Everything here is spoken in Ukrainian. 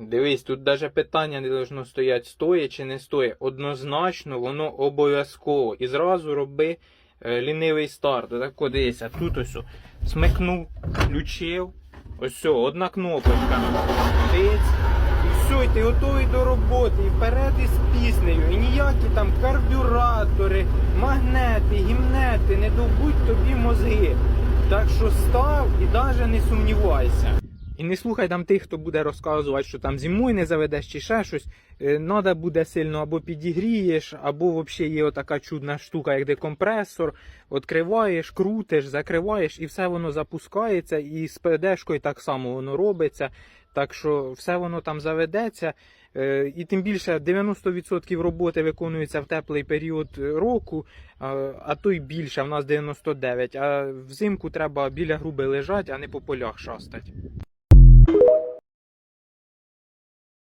Дивись, тут навіть питання не должно стояти, стоїть чи не стоїть. Однозначно, воно обов'язково. І зразу роби е, лінивий старт. Так от дивися, тут ось смикнув, включив. Ось одна кнопочка. Тиць. І все, і ти готовий до роботи. І вперед із піснею. І ніякі там карбюратори, магнети, гімнети не довбуть тобі мозги. Так що став і навіть не сумнівайся. І не слухай там тих, хто буде розказувати, що там зимою не заведеш чи ще щось. Е, Надо буде сильно або підігрієш, або взагалі є отака чудна штука, як декомпресор. Відкриваєш, крутиш, закриваєш, і все воно запускається, і з ПДшкою так само воно робиться. Так що все воно там заведеться. Е, І тим більше 90% роботи виконується в теплий період року, а то й більше, в нас 99%. А взимку треба біля груби лежати, а не по полях шастати.